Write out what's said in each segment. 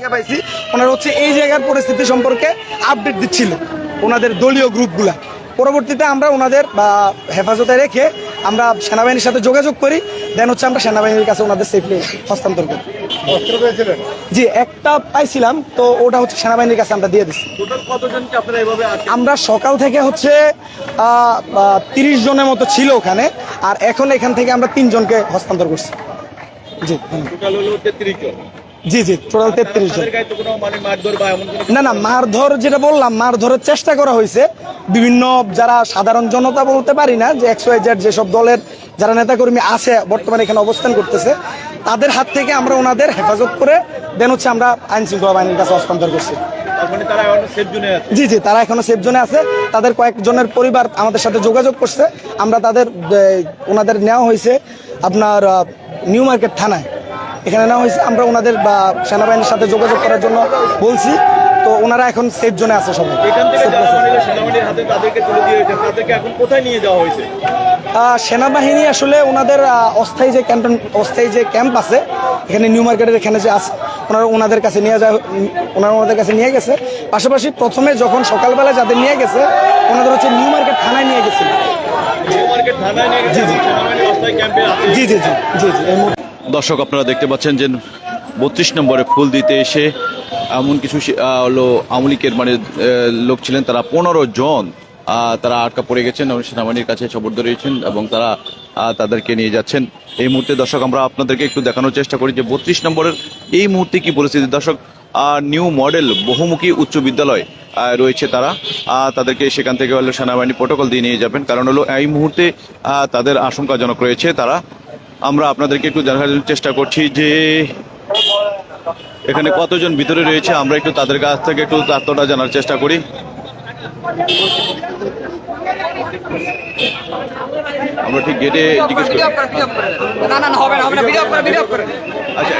থেকে পাইছি। ওনারা হচ্ছে এই জায়গার পরিস্থিতি সম্পর্কে আপডেট দিচ্ছিল ওনাদের দলীয় গ্রুপগুলা। পরবর্তীতে আমরা ওনাদের বা হেফাজতে রেখে আমরা সেনাবাহিনীর সাথে যোগাযোগ করি দেন হচ্ছে আমরা সেনাবাহিনীর কাছে ওনাদের সেফলি হস্তান্তর করি। জি একটা পাইছিলাম তো ওটা হচ্ছে সেনাবাহিনীর কাছে আমরা দিয়ে দিচ্ছি আমরা সকাল থেকে হচ্ছে তিরিশ জনের মতো ছিল ওখানে আর এখন এখান থেকে আমরা তিনজনকে হস্তান্তর করছি। জি জি জি টোটাল তেত্রিশ জন। না না মারধর যেটা বললাম মারধরের চেষ্টা করা হয়েছে। বিভিন্ন যারা সাধারণ জনতা বলতে পারি না যে এক্স ওয়াই জেড যেসব দলের যারা নেতাকর্মী আছে বর্তমানে এখানে অবস্থান করতেছে তাদের হাত থেকে আমরা ওনাদের হেফাজত করে দেন হচ্ছে আমরা আইন শৃঙ্খলা বাহিনীর কাছে হস্তান্তর করছি। জি জি তারা এখনও সেফ জোনে আছে। তাদের কয়েকজনের পরিবার আমাদের সাথে যোগাযোগ করছে। আমরা তাদের ওনাদের নেওয়া হয়েছে আপনার নিউ মার্কেট থানায়। এখানে না হয়েছে আমরা ওনাদের বা সেনাবাহিনীর সাথে যোগাযোগ করার জন্য বলছি। তো ওনারা এখন সেফ জোনে আছে সবাই। সেনাবাহিনী আসলে ওনাদের অস্থায়ী যে ক্যান্টন অস্থায়ী যে ক্যাম্প আছে এখানে নিউ মার্কেটের এখানে যে আছে ওনারা ওনাদের কাছে নিয়ে যায় ওনারা ওনাদের কাছে নিয়ে গেছে। পাশাপাশি প্রথমে যখন সকালবেলা যাদের নিয়ে গেছে ওনাদের হচ্ছে নিউ মার্কেট থানায় নিয়ে গেছে। জি জি। জি জি জি মুহূর্তে দর্শক, আপনারা দেখতে পাচ্ছেন যে বত্রিশ নম্বরে ফুল দিতে এসে এমন কিছু হলো আমলিকের মানে লোক ছিলেন, তারা পনেরো জন তারা আটকা পড়ে গেছেন, এবং সেনাবাহিনীর কাছে খবর ধরিয়েছেন এবং তারা তাদেরকে নিয়ে যাচ্ছেন। এই মুহূর্তে দর্শক, আমরা আপনাদেরকে একটু দেখানোর চেষ্টা করি যে বত্রিশ নম্বরের এই মুহূর্তে কি পরিস্থিতি। দর্শক নিউ মডেল বহুমুখী উচ্চ বিদ্যালয় রয়েছে তারা তাদেরকে সেখান থেকে হলো সেনাবাহিনী প্রোটোকল দিয়ে নিয়ে যাবেন। কারণ হলো এই মুহূর্তে তাদের আশঙ্কাজনক রয়েছে তারা আমরা আপনাদেরকে একটু দেখার চেষ্টা করছি যে এখানে কতজন ভিতরে রয়েছে, আমরা একটু তাদের কাছ থেকে একটু তথ্যটা জানার চেষ্টা করি। আমরা ঠিক গেটে জিজ্ঞেস করি। না না হবে না হবে না আচ্ছা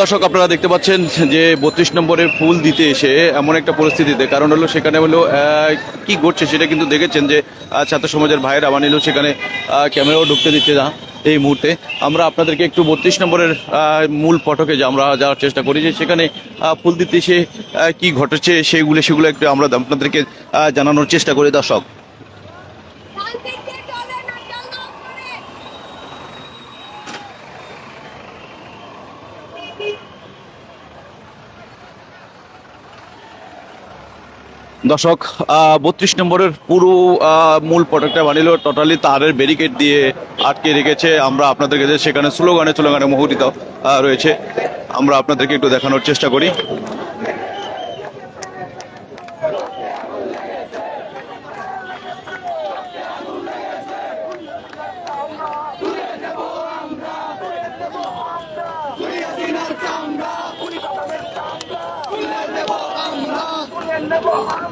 দর্শক, আপনারা দেখতে পাচ্ছেন যে বত্রিশ নম্বরে ফুল দিতে এসে এমন একটা পরিস্থিতিতে, কারণ হলো সেখানে হলো কি ঘটছে সেটা কিন্তু দেখেছেন যে ছাত্র সমাজের ভাইয়ের আবার নিলেও সেখানে ক্যামেরাও ঢুকতে দিচ্ছে না এই মুহূর্তে। আমরা আপনাদেরকে একটু বত্রিশ নম্বরের মূল ফটকে যে আমরা যাওয়ার চেষ্টা করি যে সেখানে ফুল দিতে এসে কি ঘটেছে সেগুলো সেগুলো একটু আমরা আপনাদেরকে জানানোর চেষ্টা করি দর্শক শান্তিতে চলে না চলো করে দর্শক বত্রিশ নম্বরের পুরো মূল প্রোডাক্টটা বানিল টোটালি তারের ব্যারিকেড দিয়ে আটকে রেখেছে আমরা আপনাদের কাছে সেখানে স্লোগানে স্লোগানে মুহূর্তিত রয়েছে আমরা আপনাদেরকে একটু দেখানোর চেষ্টা করি আহ,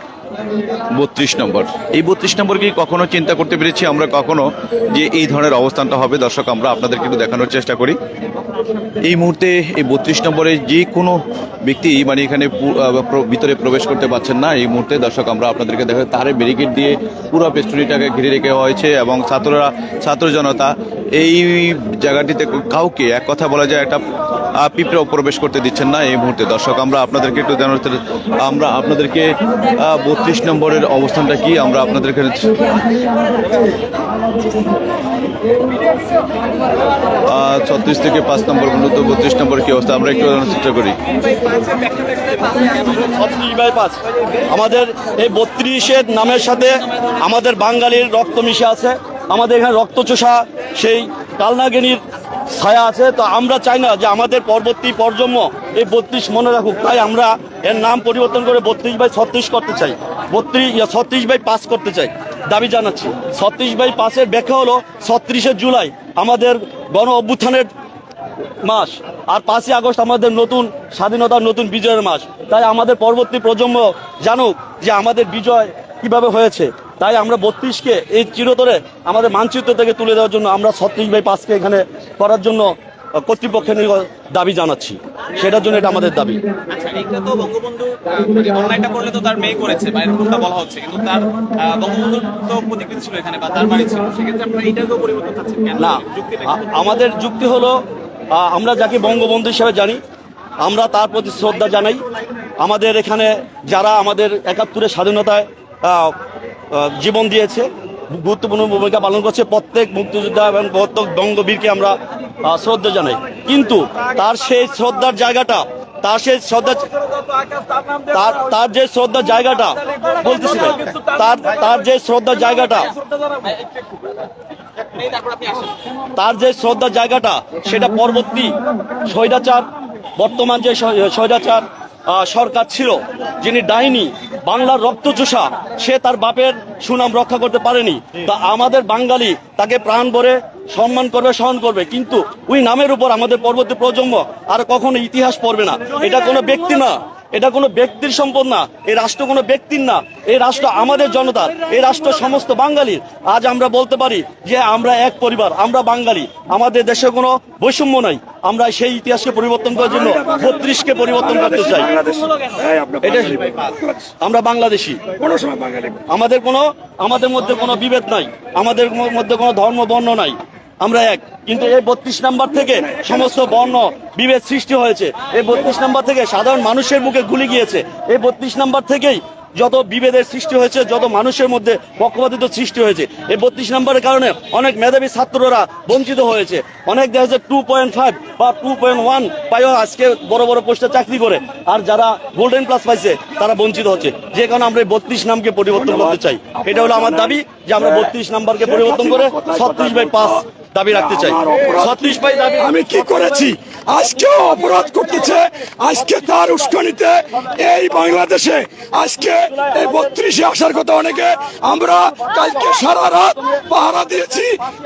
বত্রিশ নম্বর। এই বত্রিশ নম্বর কি কখনো চিন্তা করতে পেরেছি? আমরা কখনো যে এই ধরনের অবস্থানটা হবে, দর্শক, আমরা আপনাদেরকে একটু দেখানোর চেষ্টা করি। এই মুহূর্তে এই বত্রিশ নম্বরে যে কোনো ব্যক্তি মানে এখানে ভিতরে প্রবেশ করতে পারছেন না, এই মুহূর্তে দর্শক, আমরা আপনাদেরকে দেখা, তারে ব্যারিকেড দিয়ে পুরো পেস্টুরিটাকে ঘিরে রেখে হয়েছে এবং ছাত্ররা, ছাত্র জনতা এই জায়গাটিতে কাউকে, এক কথা বলা যায়, একটা পিঁপড়েও প্রবেশ করতে দিচ্ছেন না এই মুহূর্তে। দর্শক, আমরা আপনাদেরকে একটু চেষ্টা- আমরা আপনাদেরকে বত্রিশ নম্বরের অবস্থানটা কি? আমরা আপনাদেরকে ছত্রিশ থেকে পাঁচ নম্বর পর্যন্ত বত্রিশ নম্বর কি অবস্থা? আমরা একটু চেষ্টা করি। আমাদের এই বত্রিশের নামের সাথে আমাদের বাঙালির রক্ত মিশে আছে। আমাদের এখানে রক্তচোষা সেই কালনাগিনীর ছায়া আছে। তো আমরা চাই না যে আমাদের পরবর্তী প্রজন্ম এই বত্রিশ মনে রাখুক। তাই আমরা এর নাম পরিবর্তন করে বত্রিশ বাই ছত্রিশ করতে চাই। বত্রিশ ছত্রিশ বাই পাস করতে চাই। দাবি জানাচ্ছি। ছত্রিশ বাই পাঁচের ব্যাখ্যা হলো ছত্রিশে জুলাই, আমাদের গণ অভ্যুত্থানের মাস, আর পাঁচই আগস্ট আমাদের নতুন স্বাধীনতার নতুন বিজয়ের মাস। তাই আমাদের পরবর্তী প্রজন্ম জানুক যে আমাদের বিজয় কীভাবে হয়েছে। তাই আমরা বত্রিশকে এই চিরতরে আমাদের মানচিত্র থেকে তুলে দেওয়ার জন্য আমরা ছত্রিশ বাই পাঁচকে এখানে করার জন্য কর্তৃপক্ষের দাবি জানাচ্ছি। সেটার জন্য এটা আমাদের দাবি। আচ্ছা এটা তো বঙ্গবন্ধু আহ, মানে করলে তো তার মেয়ে করেছে বা এরকমটা বলা হচ্ছে কিন্তু তার বঙ্গবন্ধুর তো প্রতিকৃতি ছিল এখানে বা তার বাড়ি ছিল সেক্ষেত্রে আপনারা এটাকেও পরিবর্তন চাচ্ছেন কেন? না আমাদের যুক্তি হলো আমরা যাকে বঙ্গবন্ধু হিসেবে জানি আমরা তার প্রতি শ্রদ্ধা জানাই। আমাদের এখানে যারা আমাদের একাত্তরের স্বাধীনতায় জীবন দিয়েছে গুরুত্বপূর্ণ ভূমিকা পালন করছে প্রত্যেক মুক্তিযোদ্ধা এবং প্রত্যেক বঙ্গবীরকে আমরা শ্রদ্ধা জানাই। কিন্তু তার সেই শ্রদ্ধার জায়গাটা, তার সেই শ্রদ্ধা তার তার যে শ্রদ্ধার জায়গাটা, বলতেছি তার তার যে শ্রদ্ধার জায়গাটা, তার যে শ্রদ্ধার জায়গাটা, সেটা পরবর্তী স্বৈরাচার, বর্তমান যে স্বৈ- স্বৈরাচার সরকার ছিল, যিনি ডাইনি, বাংলার রক্তচোষা সে তার বাপের সুনাম রক্ষা করতে পারেনি। তা আমাদের বাঙালি তাকে প্রাণ ভরে সম্মান করবে সহন করবে। কিন্তু ওই নামের উপর আমাদের পরবর্তী প্রজন্ম আর কখনো ইতিহাস পড়বে না। এটা কোনো ব্যক্তি না। এটা কোনো ব্যক্তির সম্পদ না। এই রাষ্ট্র কোনো ব্যক্তির না। এই রাষ্ট্র আমাদের জনতার। এই রাষ্ট্র সমস্ত বাঙালির। আজ আমরা বলতে পারি যে আমরা এক পরিবার, আমরা বাঙালি। আমাদের দেশে কোনো বৈষম্য নাই। আমরা সেই ইতিহাসকে পরিবর্তন করার জন্য বত্রিশকে পরিবর্তন করতে চাই। আমরা বাংলাদেশি। আমাদের কোনো, আমাদের মধ্যে কোনো বিভেদ নাই। আমাদের মধ্যে কোনো ধর্ম বর্ণ নাই। আমরা এক। কিন্তু এই বত্রিশ নাম্বার থেকে সমস্ত বর্ণ বিভেদ সৃষ্টি হয়েছে। এই বত্রিশ নাম্বার থেকে সাধারণ মানুষের মুখে গুলি গিয়েছে। এই বত্রিশ নাম্বার থেকেই যত বিভেদের সৃষ্টি হয়েছে, যত মানুষের মধ্যে পক্ষপাতিত্ব সৃষ্টি হয়েছে। এই বত্রিশ নম্বরের কারণে অনেক মেধাবী ছাত্ররা বঞ্চিত হয়েছে। অনেক দেখা যাচ্ছে টু পয়েন্ট ফাইভ বা টু পয়েন্ট ওয়ান পাইও আজকে বড় বড় পোস্টে চাকরি করে। আর যারা গোল্ডেন প্লাস পাইছে, তারা বঞ্চিত হচ্ছে। যে কারণে আমরা বত্রিশ নামকে পরিবর্তন করতে চাই। এটা হলো আমার দাবি যে আমরা বত্রিশ নাম্বারকে পরিবর্তন করে ছত্রিশ বাই পাঁচ দাবি রাখতে চাই। ছত্রিশ বাই দাবি আমি কি করেছি? আজকেও অপরাধ করতেছে। আজকে তার উস্কানিতে এই বাংলাদেশে আজকে এই বত্রিশে আসার কথা অনেকে। আমরা কালকে সারা রাত পাহারা দিয়েছি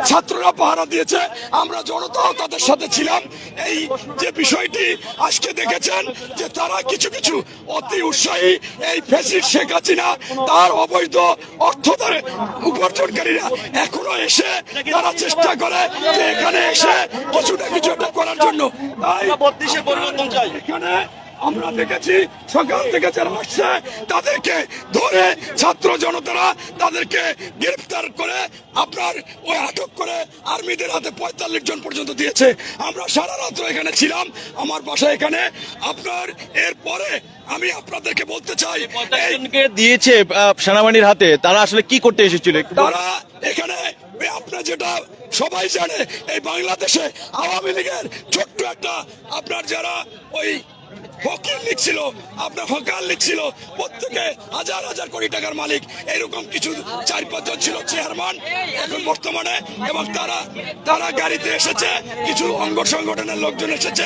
ছাত্ররা পাহারা দিয়েছে। আমরা জনতাও তাদের সাথে ছিলাম। এই যে বিষয়টি আজকে দেখেছেন যে তারা কিছু কিছু অতি উৎসাহী এই ফেসিড শেখ হাসিনা তার অবৈধ অর্থ তার উপার্জনকারীরা এখনও এসে তারা চেষ্টা করে। যে এখানে এসে কিছুটা কিছু একটা করার জন্য। তাই আমরা বত্রিশে পরিবর্তন চাই। এখানে আমরা দেখেছি সকাল থেকে যারা আসছে তাদেরকে ধরে ছাত্র জনতারা তাদেরকে গ্রেফতার করে আপনার ওই আটক করে আর্মিদের হাতে পঁয়তাল্লিশ জন পর্যন্ত দিয়েছে। আমরা সারা রাত্র এখানে ছিলাম। আমার বাসা এখানে। আপনার এরপরে আমি আপনাদেরকে বলতে চাই দিয়েছে সেনাবাহিনীর হাতে তারা আসলে কি করতে এসেছিল? তারা এখানে আপনার যেটা সবাই জানে এই বাংলাদেশে আওয়ামী লীগের ছোট্ট একটা আপনার যারা ওই ফকির লিখছিল আপনার হকার লিখছিল প্রত্যেকে হাজার হাজার কোটি টাকার মালিক। এরকম কিছু চার পাঁচজন ছিল চেয়ারম্যান এখন বর্তমানে এবং তারা তারা গাড়িতে এসেছে কিছু অঙ্গ সংগঠনের লোকজন এসেছে।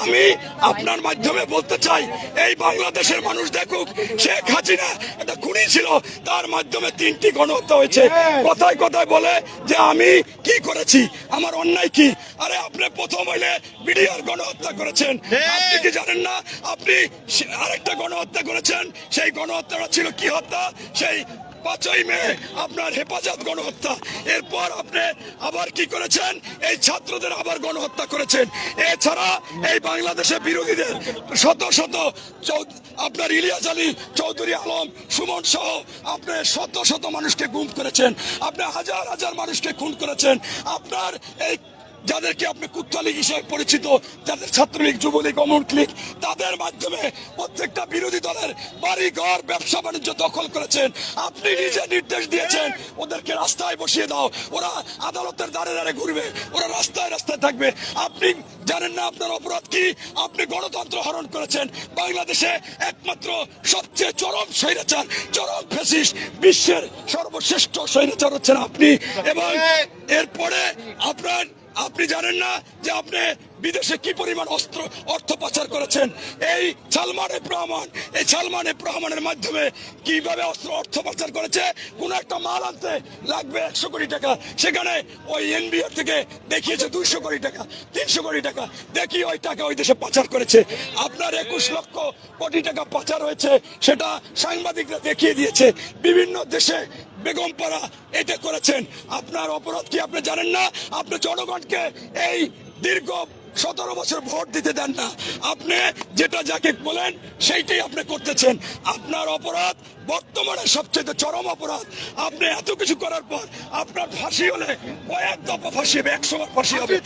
আমি আপনার মাধ্যমে বলতে চাই এই বাংলাদেশের মানুষ দেখুক শেখ হাসিনা একটা খুনি ছিল তার মাধ্যমে তিনটি গণহত্যা হয়েছে। কথায় কথায় বলে যে আমি কি করেছি আমার অন্যায় কি? আরে আপনি প্রথম হইলে বিডিআর গণহত্যা করেছেন। আপনি কি জানেন না? আপনি আরেকটা গণহত্যা করেছেন। সেই গণহত্যাটা ছিল কি হত্যা? সেই পাঁচই মে আপনার হেফাজত গণহত্যা। এরপর আপনি আবার কি করেছেন? এই ছাত্রদের আবার গণহত্যা করেছেন। এছাড়া এই বাংলাদেশের বিরোধীদের শত শত আপনার ইলিয়াস আলী, চৌধুরী আলম, সুমন সহ আপনি শত শত মানুষকে গুম করেছেন। আপনি হাজার হাজার মানুষকে খুন করেছেন। আপনার এই যাদেরকে আপনি কুত্তালীগ হিসেবে পরিচিত যাদের ছাত্রলীগ যুবলীগ অমর লীগ তাদের মাধ্যমে প্রত্যেকটা বিরোধী দলের বাড়ি ঘর ব্যবসা বাণিজ্য দখল করেছেন। আপনি নিজে নির্দেশ দিয়েছেন ওদেরকে রাস্তায় বসিয়ে দাও ওরা আদালতের দ্বারে দ্বারে ঘুরবে ওরা রাস্তায় রাস্তায় থাকবে। আপনি জানেন না আপনার অপরাধ কি? আপনি গণতন্ত্র হরণ করেছেন বাংলাদেশে একমাত্র সবচেয়ে চরম স্বৈরাচার চরম ফেসিস বিশ্বের সর্বশ্রেষ্ঠ স্বৈরাচার হচ্ছেন আপনি। এবং এরপরে আপনার আপনি জানেন না যে আপনি বিদেশে কি পরিমাণ অস্ত্র, অর্থ পাচার করেছেন? এই সালমান এফ রহমান এই সালমান এফ রহমানের মাধ্যমে কীভাবে অস্ত্র, অর্থ পাচার করেছে? কোন একটা মাল আনতে লাগবে একশো কোটি টাকা। সেখানে ওই এনবিআর থেকে দেখিয়েছে দুইশো কোটি টাকা, তিনশো কোটি টাকা। দেখি ওই টাকা ওই দেশে পাচার করেছে। আপনার একুশ লক্ষ কোটি টাকা পাচার হয়েছে, সেটা সাংবাদিকরা দেখিয়ে দিয়েছে। বিভিন্ন দেশে বেগমপাড়া এটা করেছেন। আপনার অপরাধ কি আপনি জানেন না? আপনি জনগণকে এই দীর্ঘ সতেরো বছর ভোট দিতে দেন না। আপনি যেটা যাকে বলেন সেইটাই আপনি করতেছেন। আপনার অপরাধ বর্তমানে সবচেয়ে চরম অপরাধ। আপনি এত কিছু করার পর আপনার ফাঁসি হলে কয়েক দফা ফাঁসি হবে একশো বার ফাঁসি হবে।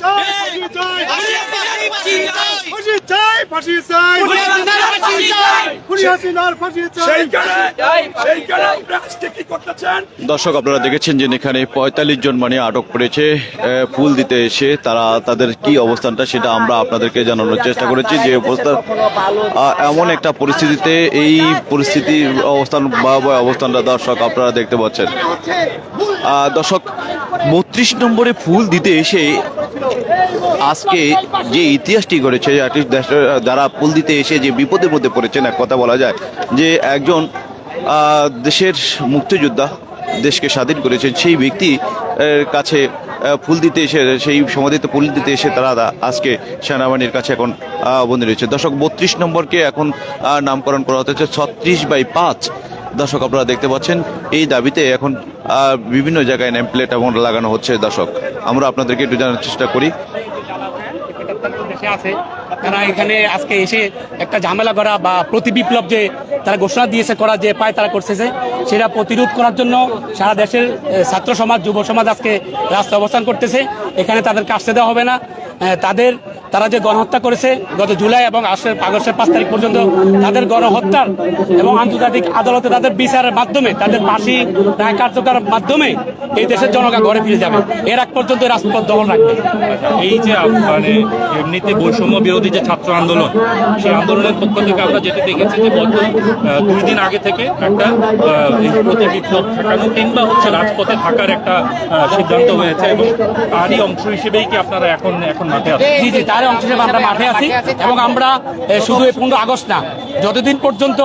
দর্শক আপনারা দেখেছেন যে এখানে পঁয়তাল্লিশ জন মানে আটক করেছে আহ, ফুল দিতে এসে তারা তাদের কি অবস্থানটা সেটা আমরা আপনাদেরকে জানানোর চেষ্টা করেছি যে অবস্থা এমন একটা পরিস্থিতিতে এই পরিস্থিতির অবস্থান ভয়াবহ অবস্থানটা দর্শক আপনারা দেখতে পাচ্ছেন। দর্শক বত্রিশ নম্বরে ফুল দিতে এসে আজকে যে ইতিহাসটি দেশের, যারা ফুল দিতে এসে যে বিপদের মধ্যে পড়েছেন এক কথা বলা যায় যে একজন দেশের মুক্তিযোদ্ধা দেশকে স্বাধীন করেছেন সেই ব্যক্তি কাছে ফুল দিতে এসে, সেই সমাধিতে ফুল দিতে এসে তারা আজকে সেনাবাহিনীর কাছে এখন বন্দী রয়েছে দশক বত্রিশ নম্বরকে এখন নামকরণ করা হচ্ছে ছত্রিশ বাই পাঁচ। দর্শক, আপনারা দেখতে পাচ্ছেন, এই দাবিতে এখন বিভিন্ন জায়গায় নেম প্লেট এবং লাগানো হচ্ছে দর্শক। আমরা আপনাদেরকে একটু জানার চেষ্টা করি। দেশে আছে। তারা এখানে আজকে এসে একটা ঝামেলা করা বা প্রতি বিপ্লব যে তারা ঘোষণা দিয়েছে, করা যে পায় তারা করতেছে, সেটা প্রতিরোধ করার জন্য সারা দেশের ছাত্র সমাজ, যুব সমাজ আজকে রাস্তায় অবস্থান করতেছে। এখানে তাদেরকে আসতে দেওয়া হবে না। তাদের তারা যে গণহত্যা করেছে গত জুলাই এবং আগস্টের আগস্টের পাঁচ তারিখ পর্যন্ত তাদের গণহত্যার এবং আন্তর্জাতিক আদালতে তাদের বিচারের মাধ্যমে তাদের ফাঁসি রায় কার্যকরের মাধ্যমে এই দেশের জনগণ ঘরে ফিরে যাবে। এর আগ পর্যন্ত রাজপথ দখল রাখবে। এই যে মানে এমনিতে বৈষম্য বিরোধী যে ছাত্র আন্দোলন সেই আন্দোলনের পক্ষ থেকে আমরা যেটা দেখেছি যে গত দুই দিন আগে থেকে একটা প্রতি বিপ্লব ঠেকানো কিংবা হচ্ছে রাজপথে থাকার একটা সিদ্ধান্ত হয়েছে এবং তারই অংশ হিসেবেই কি আপনারা এখন এখন মাঠে আছেন? জি জি তার অংশ হিসেবে আমরা মাঠে আছি এবং আমরা শুধু এই পনেরো আগস্ট না যতদিন পর্যন্ত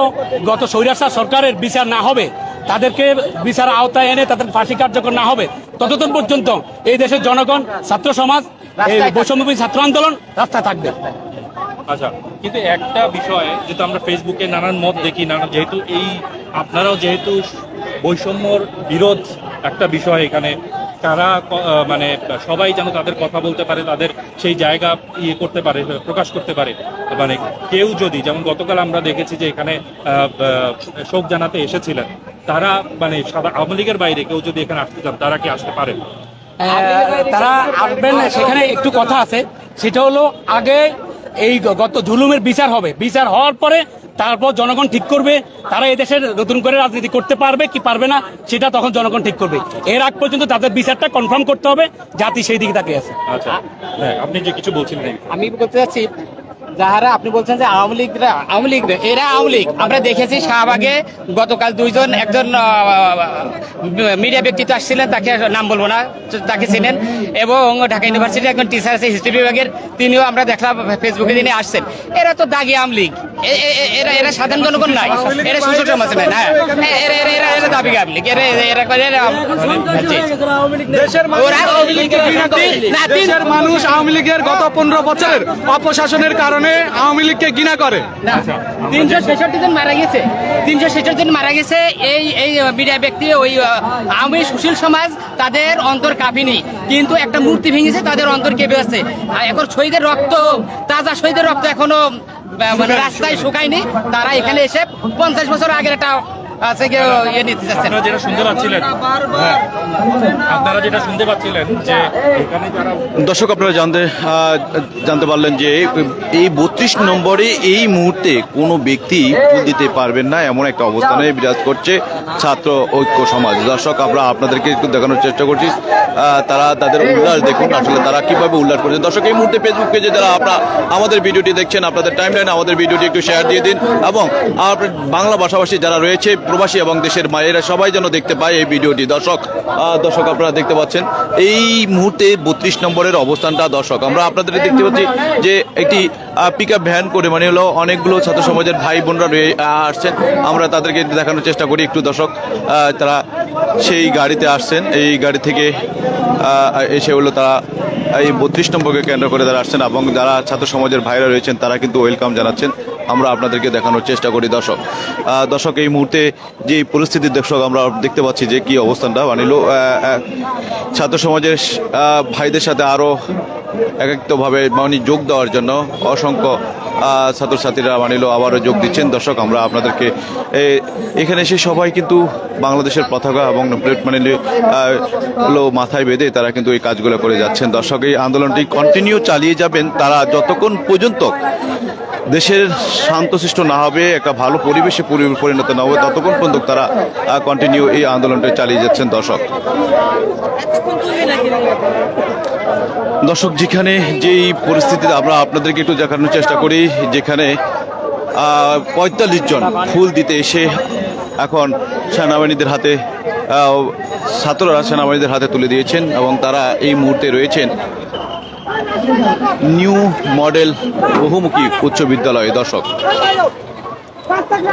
গত স্বৈরাচার সরকারের বিচার না হবে তাদেরকে বিচার আওতায় এনে তাদের ফাঁসি কার্যকর না হবে ততদিন পর্যন্ত এই দেশের জনগণ ছাত্র সমাজ এই বৈষম্যবী ছাত্র আন্দোলন রাস্তায় থাকবে। আচ্ছা কিন্তু একটা বিষয় যেহেতু আমরা ফেসবুকে নানান মত দেখি নানান যেহেতু এই আপনারাও যেহেতু বৈষম্যর বিরোধ একটা বিষয় এখানে তারা মানে সবাই যেন তাদের কথা বলতে পারে, তাদের সেই জায়গা ইয়ে করতে পারে, প্রকাশ করতে পারে। মানে কেউ যদি, যেমন গতকাল আমরা দেখেছি যে এখানে শোক জানাতে এসেছিলেন, তারা মানে সাদা আওয়ামী লীগের বাইরে কেউ যদি এখানে আসতে চান, তারা কি আসতে পারে তারা আসবেন না, সেখানে একটু কথা আছে। সেটা হলো আগে এই গত জুলুমের বিচার হবে। বিচার হওয়ার পরে তারপর জনগণ ঠিক করবে তারা এই দেশের নতুন করে রাজনীতি করতে পারবে কি পারবে না সেটা তখন জনগণ ঠিক করবে। এর আগ পর্যন্ত তাদের বিচারটা কনফার্ম করতে হবে জাতি সেই দিকে তাকিয়ে আছে। আচ্ছা। হ্যাঁ আপনি যে কিছু বলছিলেন আমি বলতে চাচ্ছি যাহারা আপনি বলছেন যে আওয়ামী লীগরা, আওয়ামী লীগ এরা আওয়ামী লীগ। আমরা দেখেছি শাহবাগে গতকাল দুইজন, একজন মিডিয়া ব্যক্তিত্ব আসছিলেন, তাকে নাম বলব না, তাকে চিনেন। এবং ঢাকা ইউনিভার্সিটির একজন টিচার আছে হিস্ট্রি বিভাগের, তিনিও আমরা দেখলাম ফেসবুকে তিনি আসছেন। এরা তো দাগি আওয়ামী লীগ। এরা এরা সাধারণ জনগণ নাই। এরা সুশীল সমাজ নাই। হ্যাঁ এরা এরা এরা এরা দাবি আওয়ামী লীগ। এরা এরা না তিন দেশের মানুষ আওয়ামী লীগের গত পনেরো বছরের অপশাসনের কারণে আওয়ামী লীগকে ঘৃণা করে। তিনশো ছেষট্টি জন মারা গেছে। তিনশো ছেষট্টি জন মারা গেছে এই এই মিডিয়া ব্যক্তি ওই আওয়ামী সুশীল সমাজ তাদের অন্তর কাঁপিনি। কিন্তু একটা মূর্তি ভেঙেছে তাদের অন্তর কেঁপে আছে। আর এখন শহীদের রক্ত তাজা শহীদের রক্ত এখনও মানে রাস্তায় শুকায়নি। তারা এখানে এসে পঞ্চাশ বছর আগের একটা আছে কি ইয়ে নিতে যাচ্ছেন আপনারা যেটা শুনতে পাচ্ছিলেন হ্যাঁ আপনারা যেটা শুনতে পাচ্ছিলেন যে দর্শক আপনারা জানতে জানতে পারলেন যে এই বত্রিশ নম্বরে এই মুহূর্তে কোনো ব্যক্তি ফুল দিতে পারবেন না এমন একটা অবস্থানে বিরাজ করছে ছাত্র ঐক্য সমাজ। দর্শক আমরা আপনাদেরকে একটু দেখানোর চেষ্টা করছি। তারা তাদের উল্লাস দেখুন আসলে তারা কীভাবে উল্লাস করছে। দর্শক এই মুহূর্তে ফেসবুক পেজে যারা আপনারা আমাদের ভিডিওটি দেখছেন আপনাদের টাইম লাইনে আমাদের ভিডিওটি একটু শেয়ার দিয়ে দিন এবং বাংলা ভাষাভাষী যারা রয়েছে প্রবাসী এবং দেশের মায়েরা সবাই যেন দেখতে পায় এই ভিডিওটি। দর্শক দর্শক আপনারা দেখতে পাচ্ছেন, এই মুহূর্তে বত্রিশ নম্বরের অবস্থানটা দর্শক। আমরা আপনাদের দেখতে পাচ্ছি যে একটি পিক আপ ভ্যান করে মানে হলো অনেকগুলো ছাত্র সমাজের ভাই বোনরা রয়ে আসছেন। আমরা তাদেরকে দেখানোর চেষ্টা করি একটু দর্শক তারা সেই গাড়িতে আসছেন। এই গাড়ি থেকে এসে হলো তারা এই বত্রিশ নম্বরকে কেন্দ্র করে তারা আসছেন এবং যারা ছাত্র সমাজের ভাইরা রয়েছেন তারা কিন্তু ওয়েলকাম জানাচ্ছেন। আমরা আপনাদেরকে দেখানোর চেষ্টা করি, দর্শক। দর্শক, এই মুহূর্তে যে পরিস্থিতি দর্শক আমরা দেখতে পাচ্ছি যে কি অবস্থানটা বানিল ছাত্র সমাজের ভাইদের সাথে আরও একাকিত্বভাবে মানে যোগ দেওয়ার জন্য অসংখ্য ছাত্রছাত্রীরা মানিল আবারও যোগ দিচ্ছেন। দর্শক আমরা আপনাদেরকে এখানে এসে সবাই কিন্তু বাংলাদেশের পতাকা এবং প্লেট মানে হলো মাথায় বেঁধে তারা কিন্তু এই কাজগুলো করে যাচ্ছেন। দর্শক এই আন্দোলনটি কন্টিনিউ চালিয়ে যাবেন তারা যতক্ষণ পর্যন্ত দেশের শান্তশিষ্ট না হবে একটা ভালো পরিবেশে পরিণত না হবে ততক্ষণ পর্যন্ত তারা কন্টিনিউ এই আন্দোলনটা চালিয়ে যাচ্ছেন। দর্শক দর্শক যেখানে যেই পরিস্থিতিতে আমরা আপনাদেরকে একটু দেখানোর চেষ্টা করি, যেখানে পঁয়তাল্লিশ জন ফুল দিতে এসে এখন সেনাবাহিনীদের হাতে ছাত্ররা সেনাবাহিনীদের হাতে তুলে দিয়েছেন এবং তারা এই মুহূর্তে রয়েছেন নিউ মডেল বহুমুখী উচ্চ বিদ্যালয়ে। দর্শক,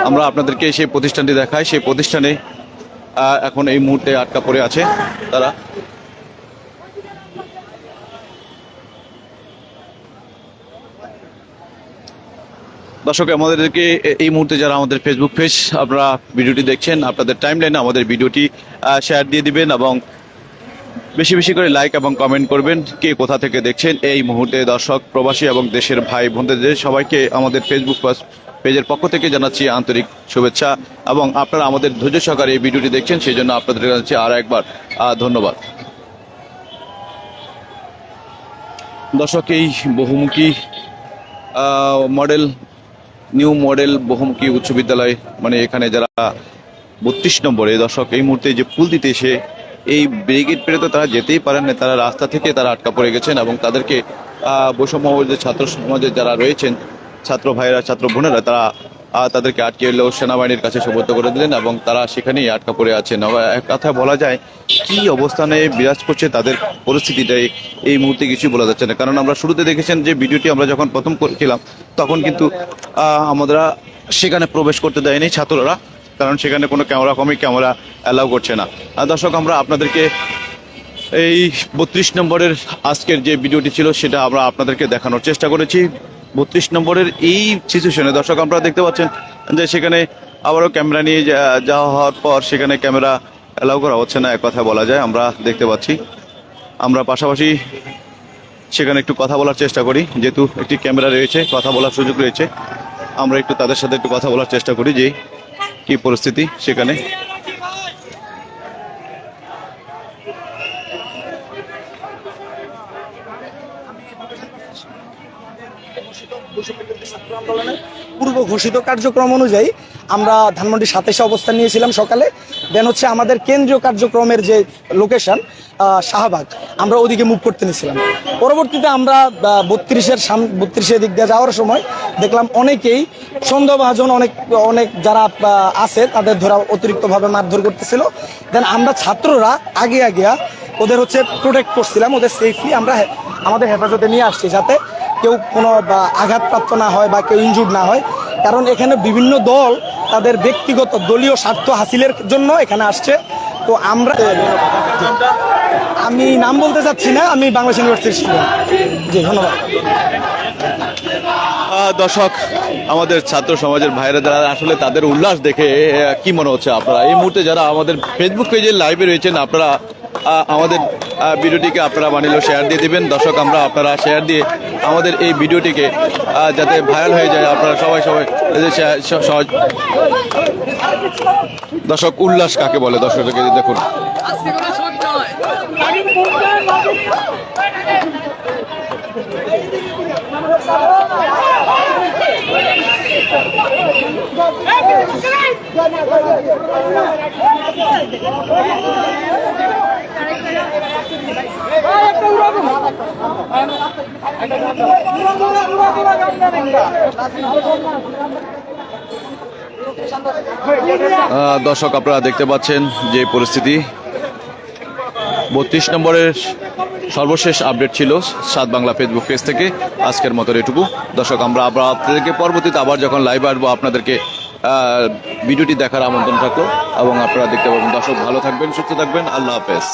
আমরা আপনাদেরকে সেই প্রতিষ্ঠানটি দেখাই। সেই প্রতিষ্ঠানে এখন এই মুহূর্তে আটকা পড়ে আছে তারা। দর্শক, আমাদেরকে এই মুহূর্তে যারা আমাদের ফেসবুক পেজ আপনারা ভিডিওটি দেখছেন, আপনাদের টাইম লাইনে আমাদের ভিডিওটি শেয়ার দিয়ে দিবেন এবং বেশি বেশি করে লাইক এবং কমেন্ট করবেন কে কোথা থেকে দেখছেন এই মুহূর্তে। দর্শক, প্রবাসী এবং দেশের ভাই বোনদের সবাইকে আমাদের ফেসবুক পেজের পক্ষ থেকে জানাচ্ছি আন্তরিক শুভেচ্ছা এবং আপনারা আমাদের ধৈর্য সহকারে এই ভিডিওটি দেখছেন সেই জন্য আপনাদের জানাচ্ছি আর একবার ধন্যবাদ। দর্শক, এই বহুমুখী মডেল নিউ মডেল বহুমুখী উচ্চ বিদ্যালয় মানে এখানে যারা বত্রিশ নম্বরে দর্শক, এই মুহূর্তে যে ফুল দিতে এসে এই ব্রিগেড পেরে তো তারা যেতেই পারেন না, তারা রাস্তা থেকে তারা আটকা পড়ে গেছেন এবং তাদেরকে বৈষম্য ছাত্র সমাজে যারা রয়েছেন, ছাত্র ভাইয়েরা, ছাত্র বোনেরা, তারা তাদেরকে আটকে এলেও সেনাবাহিনীর কাছে সুবদ্ধ করে দিলেন এবং তারা সেখানেই আটকা পড়ে আছেন। এক কথায় বলা যায়, কি অবস্থানে বিরাজ করছে, তাদের পরিস্থিতিটা এই- মুহূর্তে কিছুই বলা যাচ্ছে না। কারণ আমরা শুরুতে দেখেছেন যে ভিডিওটি আমরা যখন প্রথম করেছিলাম, তখন কিন্তু আমরা সেখানে প্রবেশ করতে দেয়নি ছাত্ররা, কারণ সেখানে কোনো ক্যামেরা, কমই ক্যামেরা অ্যালাউ করছে না। দর্শক, আমরা আপনাদেরকে এই বত্রিশ নম্বরের আজকের যে ভিডিওটি ছিল, সেটা আমরা আপনাদেরকে দেখানোর চেষ্টা করেছি। বত্রিশ নম্বরের এই সিচুয়েশনে দর্শক আপনারা দেখতে পাচ্ছেন যে সেখানে আবারও ক্যামেরা নিয়ে যাওয়া হওয়ার পর সেখানে ক্যামেরা অ্যালাউ করা হচ্ছে না, এক কথায় বলা যায়। আমরা দেখতে পাচ্ছি। আমরা পাশাপাশি সেখানে একটু কথা বলার চেষ্টা করি। যেহেতু একটি ক্যামেরা রয়েছে, কথা বলার সুযোগ রয়েছে, আমরা একটু তাদের সাথে একটু কথা বলার চেষ্টা করি যে কি পরিস্থিতি সেখানে। পূর্ব ঘোষিত কার্যক্রম অনুযায়ী আমরা ধানমন্ডি সাতাশে অবস্থান নিয়েছিলাম সকালে। দেন হচ্ছে আমাদের কেন্দ্রীয় কার্যক্রমের যে লোকেশন শাহবাগ, আমরা ওদিকে মুভ করতে নিয়েছিলাম। পরবর্তীতে আমরা বত্রিশের সাম, বত্রিশের দিক দিয়ে যাওয়ার সময় দেখলাম অনেকেই সন্দেহভাজন অনেক অনেক যারা আছে, তাদের ধরা অতিরিক্তভাবে মারধর করতেছিল। দেন আমরা ছাত্ররা আগে আগে ওদের হচ্ছে প্রোটেক্ট করছিলাম, ওদের সেফলি আমরা আমাদের হেফাজতে নিয়ে আসছি যাতে কেউ কোনো আঘাতপ্রাপ্ত না হয় বা কেউ ইনজুর্ড না হয়। কারণ এখানে বিভিন্ন দল তাদের ব্যক্তিগত দলীয় স্বার্থ হাসিলের জন্য এখানে আসছে। তো আমরা আমি নাম বলতে চাচ্ছি না, আমি বাংলাদেশ ইউনিভার্সিটির স্টুডেন্ট জি, ধন্যবাদ। দর্শক, আমাদের ছাত্র সমাজের ভাইরা যারা আসলে তাদের উল্লাস দেখে কি মনে হচ্ছে আপনারা? এই মুহূর্তে যারা আমাদের ফেসবুক পেজে লাইভে রয়েছেন, আপনারা আমাদের ভিডিওটিকে আপনারা মানিল শেয়ার দিয়ে দিবেন। দর্শক, আমরা আপনারা শেয়ার দিয়ে আমাদের এই ভিডিওটিকে যাতে ভাইরাল হয়ে যায়, আপনারা সবাই সবাই সহজ দর্শক, উল্লাস কাকে বলে? দর্শককে দেখুন। দর্শক, আপনারা দেখতে পাচ্ছেন যে পরিস্থিতি। বত্রিশ নম্বরের সর্বশেষ আপডেট ছিল সাত বাংলা ফেসবুক পেজ থেকে। আজকের মতো এটুকু। দর্শক, আমরা আবার আপনাদেরকে পরবর্তীতে আবার যখন লাইভ আসব, আপনাদেরকে ভিডিওটি দেখার আমন্ত্রণ থাকল। এবং আপনারা দেখতে পাবেন। দর্শক, ভালো থাকবেন, সুস্থ থাকবেন। আল্লাহ হাফেজ।